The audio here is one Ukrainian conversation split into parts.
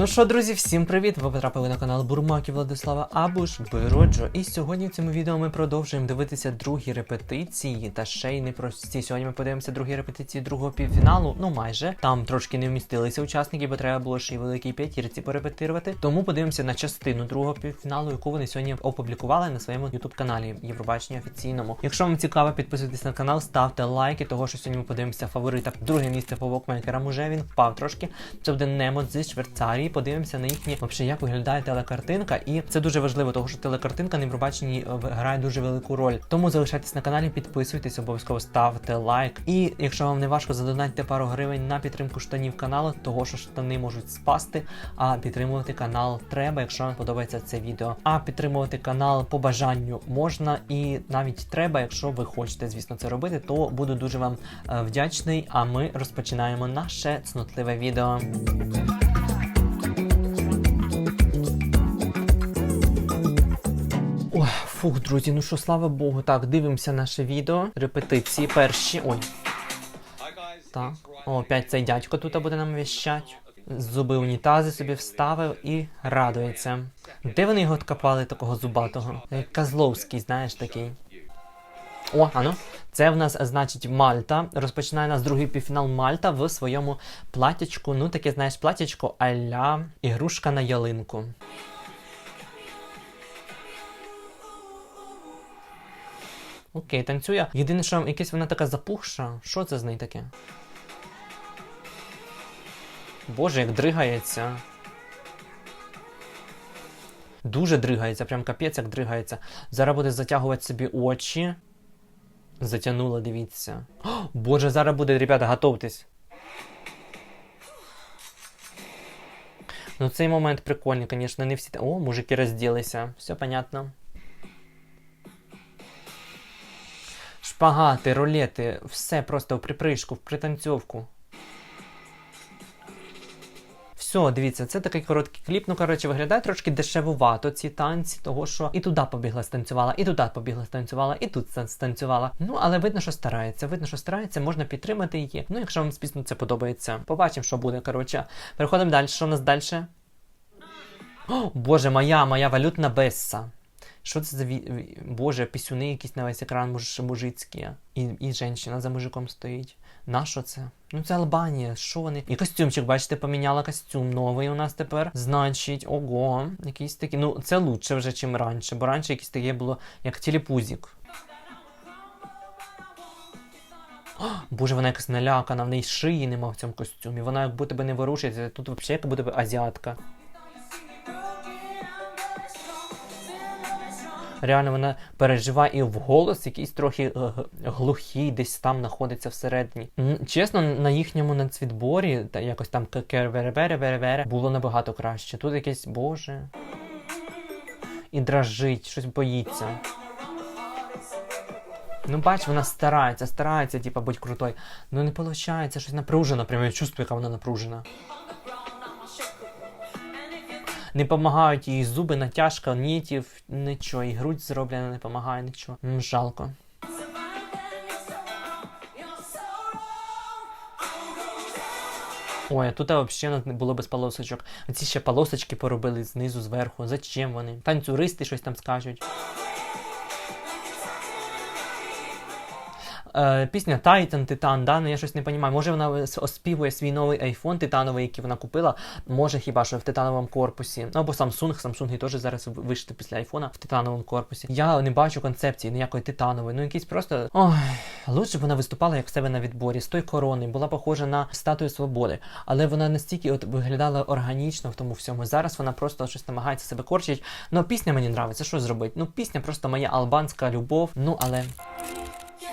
Ну що, друзі, всім привіт! Ви потрапили на канал Бурмаки Владислава Абуш Бироджо. І сьогодні в цьому відео ми продовжуємо дивитися другі репетиції та ще й непрості. Сьогодні ми подивимося другі репетиції другого півфіналу. Ну майже там трошки не вмістилися учасники, бо треба було ще й великій п'ятірці порепетирувати. Тому подивимося на частину другого півфіналу, яку вони сьогодні опублікували на своєму youtube каналі Євробачення офіційному. Якщо вам цікаво, підписуйтесь на канал, ставте лайки, того що сьогодні ми подивимося фаворита. Друге місце по вокмейкерам уже він впав трошки. Це буде Немот зі Швейцарії. Подивимося на їхні вообще, як виглядає телекартинка. І це дуже важливо, тому що телекартинка на Євробаченні е, грає дуже велику роль. Тому залишайтесь на каналі, підписуйтесь, обов'язково ставте лайк. І якщо вам не важко, задонатьте пару гривень на підтримку штанів каналу, того що штани можуть спасти. А підтримувати канал треба, якщо вам подобається це відео. А підтримувати канал по бажанню можна і навіть треба, якщо ви хочете, звісно, це робити, то буду дуже вам е, вдячний. А ми розпочинаємо наше цнотливе відео. Фух, друзі, ну що, слава Богу. Так, дивимося наше відео. Репетиції перші. Ой. Так. О, опять цей дядько тут буде нам віщать. Зуби унітази собі вставив і радується. Де вони його откопали, такого зубатого? Е, Козловський, знаєш такий. О, ану. Це в нас значить Мальта. Розпочинає нас другий півфінал Мальта в своєму платячку. Ну, таке, знаєш, платячко а-ля ігрушка на ялинку. Окей, танцює. Єдине, що якась вона така запухша. Що це з нею таке? Боже, як дригається. Дуже дригається, прям капець як дригається. Зараз буде затягувати собі очі. Затягнула, дивіться. О, Боже, зараз буде, ребята, готовтесь. Ну, цей момент прикольний, звісно, не всі. О, мужики розділися. Все понятно. Шпагати, рулети, все просто в припришку, в пританцьовку. Все, дивіться, це такий короткий кліп. Ну, коротше, виглядає трошки дешевувато ці танці, того що і туди побігла станцювала, і туди побігла станцювала, і тут станцювала. Ну, але видно, що старається. Видно, що старається, можна підтримати її. Ну, якщо вам звісно це подобається. Побачимо, що буде. Коротше, переходимо далі. Що у нас далі? О, Боже, моя, моя валютна бесса. Що це за ві... Боже, пісюни якісь на весь екран муж... мужицькі. І, і жінка за мужиком стоїть. На що це? Ну це Албанія, що вони? І костюмчик, бачите, поміняла костюм новий у нас тепер. Значить, ого, якийсь такий. Ну, це лучше вже, чим раніше, бо раніше якесь таке було як телепузик. О, Боже, вона якась налякана, в неї шиї нема в цьому костюмі. Вона як будто би не ворушиться. Тут взагалі як будто би азіатка. Реально вона переживає і в голос якийсь трохи е, глухий, десь там знаходиться всередині. Чесно, на їхньому нацвідборі, та якось там вере було набагато краще. Тут якесь боже. І дрожить, щось боїться. Ну, бач, вона старається, старається, типа, бути крутой. Ну не виходить, щось напружено, прямо я чувствую, яка вона напружена. Не допомагають їй зуби, натяжка, нітів, нічого, і грудь зроблена, не допомагає нічого. Жалко. Ой, а тут взагалі не було без полосочок. Ці ще полосочки поробили знизу, зверху. Зачем вони? Танцюристи щось там скажуть. Е, пісня Titan, Титан, да? Ну я щось не розумію. Може вона оспівує свій новий айфон титановий, який вона купила. Може хіба що в титановому корпусі. Ну або Samsung, Samsung теж зараз вийшли після айфона в титановому корпусі. Я не бачу концепції ніякої титанової. Ну якісь просто. Ой, лучше б вона виступала як себе на відборі з той корони, була похожа на статую свободи. Але вона настільки от виглядала органічно в тому всьому. Зараз вона просто щось намагається себе корчить. Ну пісня мені нравиться, що зробити? Ну пісня просто моя албанська любов. Ну але.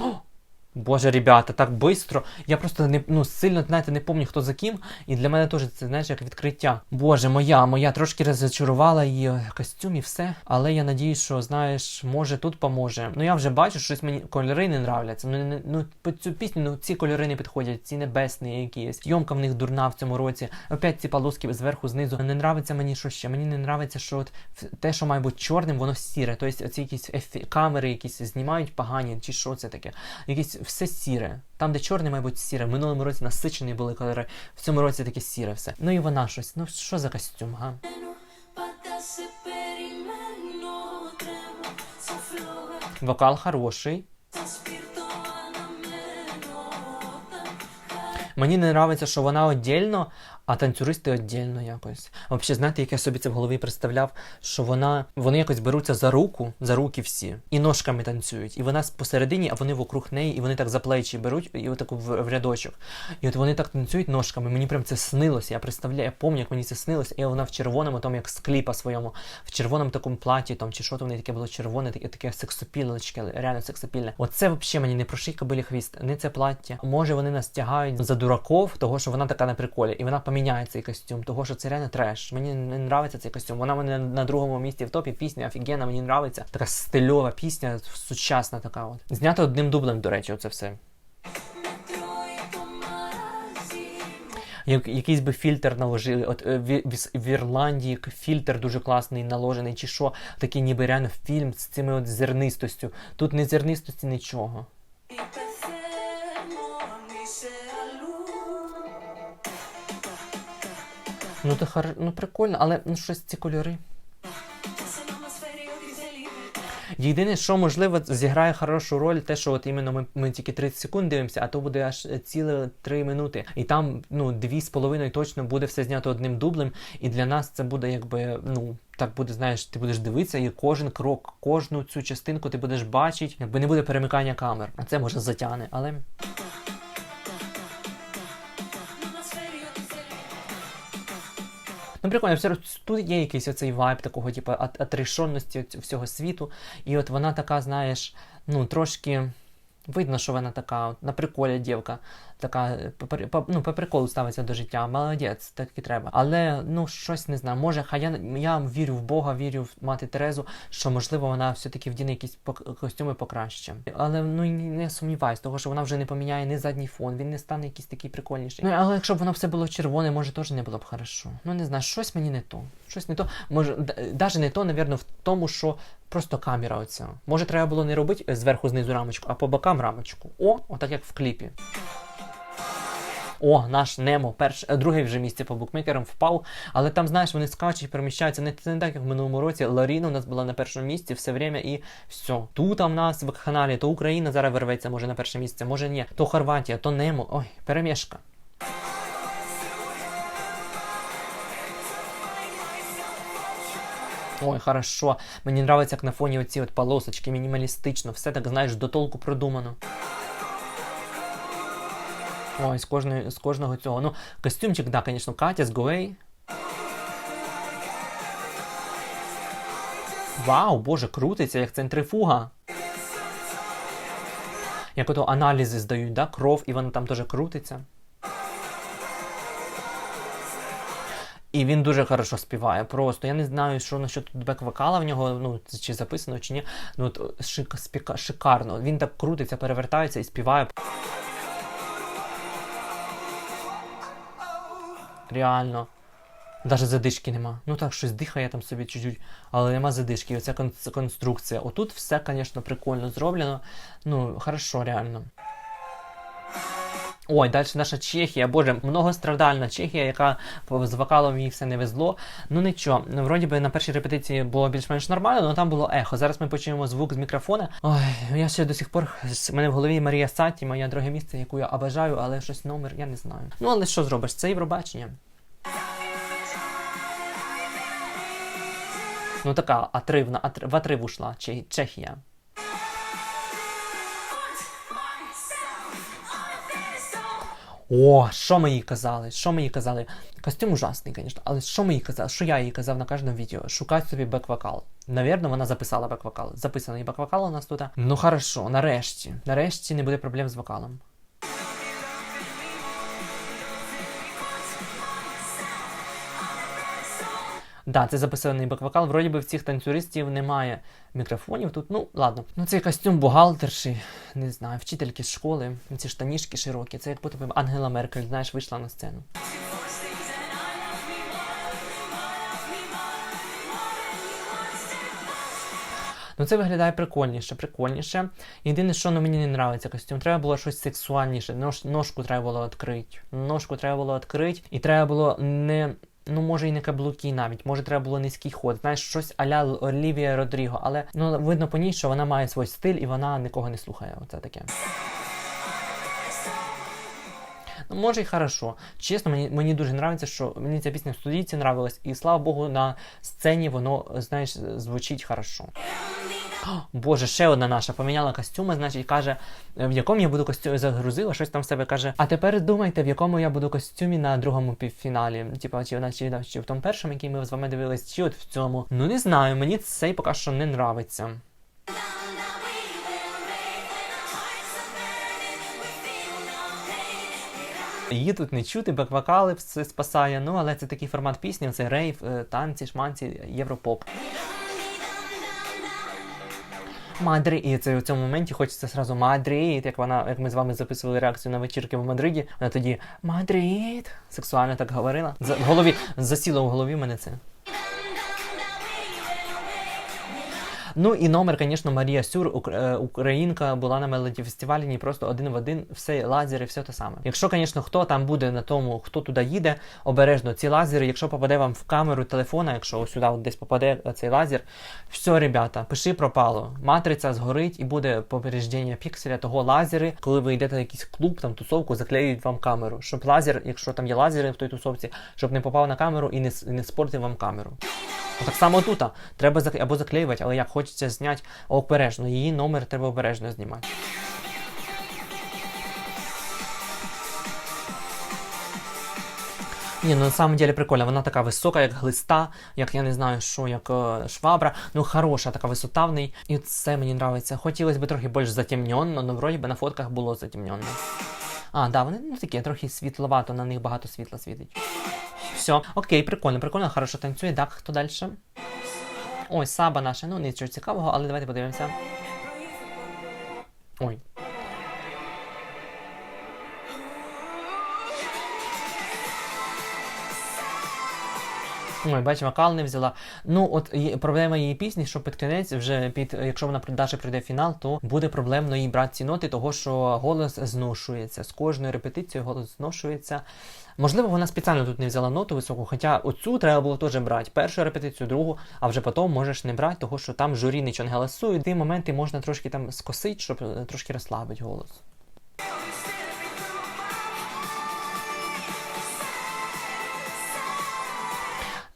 О! Боже, ребята, так бистро. Я просто не ну сильно знаєте, не пам'ятаю, хто за ким. І для мене теж це знаєш як відкриття. Боже, моя, моя трошки розчарувала її костюм і все. Але я надіюсь, що знаєш, може тут поможе. Ну я вже бачу, щось мені кольори не нравляться. Ну не ну по цю пісню, ну ці кольори не підходять, ці небесні якісь. Йомка в них дурна в цьому році. Опять ці полоски зверху, знизу. Не нравиться мені що ще. Мені не нравиться, що от те, що має бути чорним, воно сіре. Тобто оці якісь ефі... камери якісь знімають погані, чи що це таке. Якісь все сіре. Там, де чорне, має бути сіре. В минулому році насичені були кольори, в цьому році таке сіре все. Ну і вона щось. Ну що за костюм, га? Вокал хороший. Мені не подобається, що вона віддільно, а танцюристи віддільно якось. Взагалі, знаєте, як я собі це в голові представляв, що вона вони якось беруться за руку, за руки всі, і ножками танцюють. І вона посередині, а вони вокруг неї, і вони так за плечі беруть, і отаку в, в рядочок. І от вони так танцюють ножками. Мені прям це снилося. Я представляю, я пам'ятаю, як мені це снилося, і вона в червоному, там як з кліпа своєму, в червоному такому платі, там чи що то в неї таке було червоне, таке, таке сексопілочке, реально сексопільне. Оце взагалі мені не про шийка кобилі хвіст, не це плаття. Може вони нас тягають за дураков, того що вона така на приколі, і вона поміняє цей костюм, того що це реально треш. Мені не нравиться цей костюм. Вона мене на другому місці в топі пісня офігенна, мені нравиться. Така стильова пісня, сучасна така от. Знято одним дублем, до речі, оце все. якийсь би фільтр наложили. От е, в, Ірландії фільтр дуже класний наложений, чи що, такий ніби реально фільм з цими от зернистостю. Тут не зернистості нічого. Ну то хар... ну прикольно, але ну щось ці кольори. Єдине, що можливо зіграє хорошу роль, те, що от іменно ми, ми тільки 30 секунд дивимося, а то буде аж ціле 3 минути. І там ну дві з половиною точно буде все знято одним дублем. І для нас це буде якби ну. Так буде, знаєш, ти будеш дивитися, і кожен крок, кожну цю частинку ти будеш бачити, якби не буде перемикання камер. А це може затягне, але Ну, прикольно, все тут є якийсь оцей вайб такого, типу, от- всього світу. І от вона така, знаєш, ну, трошки. Видно, що вона така, от, на приколі дівка, така е, по, ну, по приколу ставиться до життя. Молодець, так і треба. Але ну щось не знаю. Може, хай я, я вірю в Бога, вірю в мати Терезу, що можливо вона все-таки вдіне якісь костюми покраще. Але ну не сумніваюсь, того що вона вже не поміняє ні задній фон, він не стане якийсь такий прикольніший. Ну але якщо б воно все було червоне, може теж не було б хорошо. Ну не знаю, щось мені не то. Щось не то. Може, навіть не то, навірно, в тому, що просто камера оця. Може, треба було не робити зверху знизу рамочку, а по бокам рамочку. О, отак як в кліпі. О, наш Немо, перш, е, другий вже місце по букмекерам впав, але там, знаєш, вони скачуть, переміщаються. Не, це не так, як в минулому році. Ларіна у нас була на першому місці все время і все. Тут в нас в каналі, то Україна зараз вирветься, може на перше місце, може ні. То Хорватія, то Немо. Ой, перемішка. Ой, хорошо. Мені нравиться, як на фоні оці от полосочки, мінімалістично, все так, знаєш, до толку продумано. Ой, з, кожної, з кожного цього. Ну, костюмчик, да, звісно, Катя з Гуей. Вау, боже, крутиться, як центрифуга. Як ото аналізи здають, да? кров, і вона там теж крутиться. І він дуже хорошо співає. Просто я не знаю, що насчет тут бек-вокала в нього, ну чи записано, чи ні. Ну от шик, спіка, шикарно. Він так крутиться, перевертається і співає. Реально. Даже задишки нема. Ну так, щось дихає там собі чуть-чуть, але нема задишки. Оця кон- конструкція. Отут все, звісно, прикольно зроблено. Ну, хорошо, реально. Ой, далі наша Чехія, боже, многострадальна Чехія, яка з вокалом їй все не везло. Ну нічого, ну, вроді би на першій репетиції було більш-менш нормально, але там було ехо. Зараз ми почуємо звук з мікрофона. Ой, я ще до сих пор з мене в голові Марія Саті, моє друге місце, яку я обажаю, але щось номер, я не знаю. Ну але що зробиш? Це Євробачення. Ну така отривна, отр... в отрив ушла Чехія. О, що ми їй казали? Що ми їй казали? Костюм ужасний, звісно, але що ми їй казали? Що я їй казав на кожному відео? Шукати собі бек-вокал. Навірно, вона записала бек-вокал. Записаний бек-вокал у нас тут. Ну хорошо, нарешті. Нарешті не буде проблем з вокалом. Да, це записаний бек-вокал. Вроді би в цих танцюристів немає мікрофонів. Тут, ну ладно. Ну цей костюм бухгалтерші, не знаю, вчительки з школи, ці штанішки широкі. Це як б Ангела Меркель, знаєш, вийшла на сцену. Ну це виглядає прикольніше, прикольніше. Єдине, що ну, мені не подобається костюм, треба було щось сексуальніше. Нож, ножку треба було відкрити. Ножку треба було відкрити, і треба було не. Ну, може, і не каблуки навіть, може, треба було низький ход. Знаєш, щось аля Олівія Родріго, але ну видно по ній, що вона має свій стиль і вона нікого не слухає. Оце таке. Ну, може, і хорошо. Чесно, мені, мені дуже подобається, що мені ця пісня в студійці нравилась, і слава Богу, на сцені воно, знаєш, звучить хорошо. Боже, ще одна наша поміняла костюми, значить, каже, в якому я буду костюмі загрузила, щось там в себе каже. А тепер думайте, в якому я буду костюмі на другому півфіналі. Типа, чи вона чи, в тому першому, який ми з вами дивились, чи от в цьому. Ну не знаю, мені цей поки що не нравиться. Її тут не чути, бек-вокали все спасає. Ну, але це такий формат пісні, це рейв, е, танці, шманці, європоп. Мадрі, і це у цьому моменті хочеться сразу Мадрид, як вона, як ми з вами записували реакцію на вечірки в Мадриді, вона тоді Мадрид сексуально так говорила. За, в голові засіло в голові мене це. Ну і номер, звісно, Марія Сюр, е, українка, була на мелоді фестивалі, не просто один в один, все лазери, все те саме. Якщо, звісно, хто там буде на тому, хто туди їде, обережно ці лазери, якщо попаде вам в камеру телефона, якщо сюди от десь попаде е, цей лазер, все, ребята, пиши пропало. Матриця згорить і буде попередження пікселя того лазери, коли ви йдете в якийсь клуб, там тусовку, заклеюють вам камеру. Щоб лазер, якщо там є лазери в той тусовці, щоб не попав на камеру і не, не спортив вам камеру. Так само тут. Треба або заклеювати, але як хочеться зняти обережно. Її номер треба обережно знімати. Ні, ну на самом деле прикольно. Вона така висока, як глиста, як я не знаю, що, як е, швабра. Ну, хороша, така висота в неї. І це мені подобається. Хотілося б трохи більш затемненно, але вроді би на фотках було затемненно. А, да, вони ну такі, трохи світловато, на них багато світла світить. Все, окей, прикольно, прикольно, хорошо танцює. Так, хто далі? Ой, саба наша, ну нічого цікавого, але давайте подивимося. Ой. Ой, бач, вокал не взяла. Ну, от проблема її пісні, що під кінець, вже під, якщо вона далі пройде фінал, то буде проблемно їй брати ці ноти, того що голос зношується. З кожною репетицією голос зношується. Можливо, вона спеціально тут не взяла ноту високу, хоча оцю треба було теж брати. Першу репетицію, другу, а вже потім можеш не брати, того що там журі нічого не голосує. Ті моменти можна трошки там скосити, щоб е, трошки розслабити голос.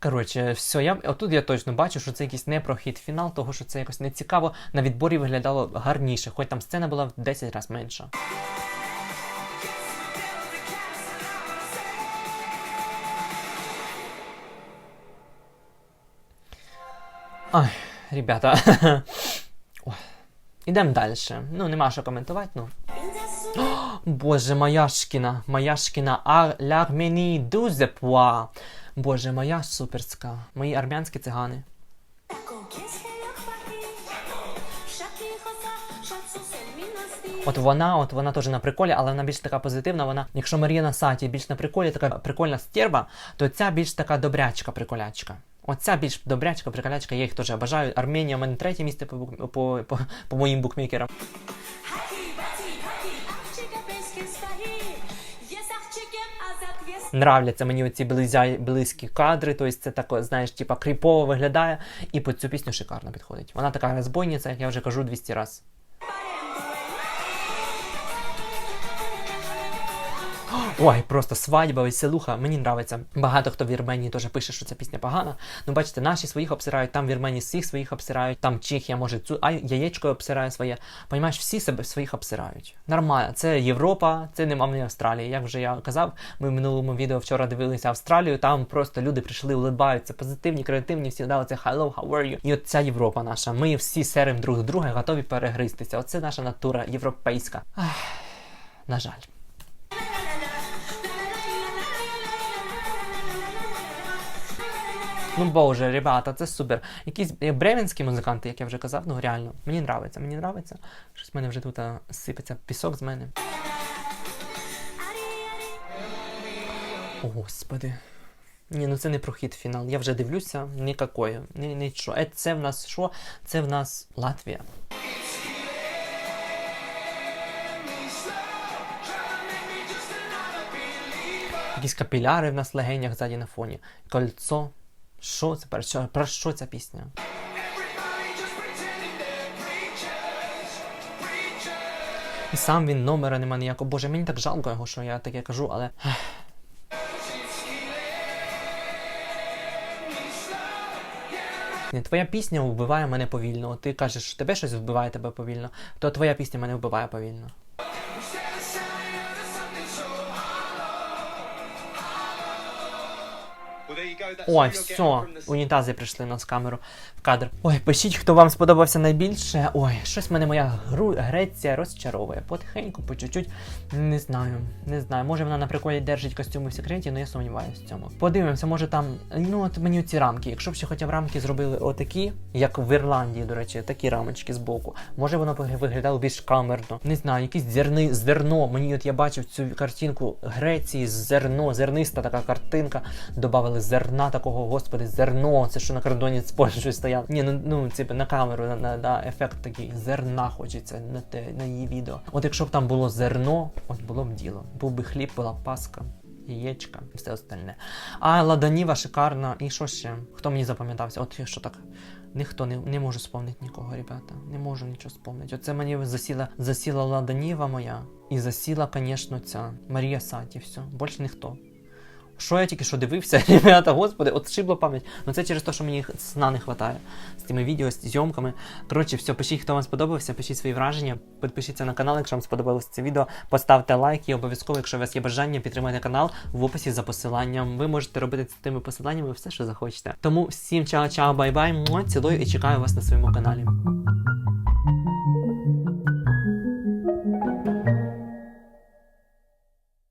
Коротше, все, я отут я точно бачу, що це якийсь не прохід фінал, того що це якось не цікаво. На відборі виглядало гарніше, хоч там сцена була в 10 разів менша. Ой, ребята. Ідемо далі. Ну, нема що коментувати, ну. Боже, моя шкіна, моя шкіна, а l'arménie дуже пуа. Боже, моя суперська. Мої армянські цигани. От вона, от вона теж на приколі, але вона більш така позитивна. Вона, якщо Марія на саті більш на приколі, така прикольна стерва, то ця більш така добрячка, приколячка. Оця більш добрячка, приколячка, я їх теж бажаю. Арменія у мене третє місце по, по, по, по моїм букмекерам. Нравляться мені оці близькі кадри, тобто це так, знаєш, типа кріпово виглядає, і під цю пісню шикарно підходить. Вона така розбойниця, як я вже кажу 200 разів. Ой, просто свадьба, веселуха, мені нравиться. Багато хто в Вірменії теж пише, що ця пісня погана. Ну, бачите, наші своїх обсирають, там в Вірменії всіх своїх обсирають, там Чехія може цю а яєчко обсирає своє. Понімаєш, всі себе своїх обсирають. Нормально, це Європа, це нема не Австралія. Як вже я казав, ми в минулому відео вчора дивилися Австралію, там просто люди прийшли, улибаються, позитивні, креативні, всі дали це hello, how are you? І от ця Європа наша. Ми всі серим друг друга готові перегристися. Оце наша натура європейська. Ах, на жаль. Ну боже, ребята, це супер. Якісь е, бревенські музиканти, як я вже казав, ну реально, мені нравиться, мені нравиться. Щось в мене вже тут а, сипеться пісок з мене. О, господи. Ні, ну це не прохід фінал. Я вже дивлюся, ніякої. Ні, нічого. Е, Це в нас що? Це в нас Латвія. Якісь капіляри в нас легенях ззаді на фоні. Кольцо. Що це? Про що, про що ця пісня? І сам він номера нема ніякого. Боже, мені так жалко його, що я таке кажу, але. Ні, твоя пісня вбиває мене повільно. Ти кажеш, що тебе щось вбиває тебе повільно, то твоя пісня мене вбиває повільно. Ой, все, унітази прийшли на з камеру в кадр. Ой, пишіть, хто вам сподобався найбільше. Ой, щось мене моя гру Греція розчаровує. Потихеньку, по чуть-чуть. Не знаю, не знаю. Може вона на приколі держить костюми в секреті, але я сумніваюся в цьому. Подивимося, може там. Ну от мені ці рамки. Якщо б ще хоча б рамки зробили отакі, як в Ірландії, до речі, такі рамочки з боку. Може воно б виглядало більш камерно. Не знаю, якісь зерни, зерно. Мені от я бачив цю картинку Греції, зерно, зерниста така картинка. Добавили зерна такого, господи, зерно. Це що на кордоні з Польщею стояв. Ні, ну ну це на камеру, на, на, на ефект такий зерна хочеться на те на її відео. От якщо б там було зерно, от було б діло. Був би хліб, була паска. Яєчка і все остальне. А ладаніва шикарна. І що ще? Хто мені запам'ятався? От що так? Ніхто не, не можу спомнити нікого, ребята. Не можу нічого спомнити. Оце мені засіла, засіла ладаніва моя. І засіла, звісно, ця Марія Саті. Все. Більше ніхто. Що я тільки що дивився, ребята, господи, от шибло пам'ять. Ну це через те, що мені сна не вистачає з тими відео, з зйомками. Коротше, все, пишіть, хто вам сподобався, пишіть свої враження, підпишіться на канал, якщо вам сподобалося це відео, поставте лайк і обов'язково, якщо у вас є бажання, підтримайте канал в описі за посиланням. Ви можете робити з тими посиланнями все, що захочете. Тому всім чао-чао, бай-бай, цілую і чекаю вас на своєму каналі.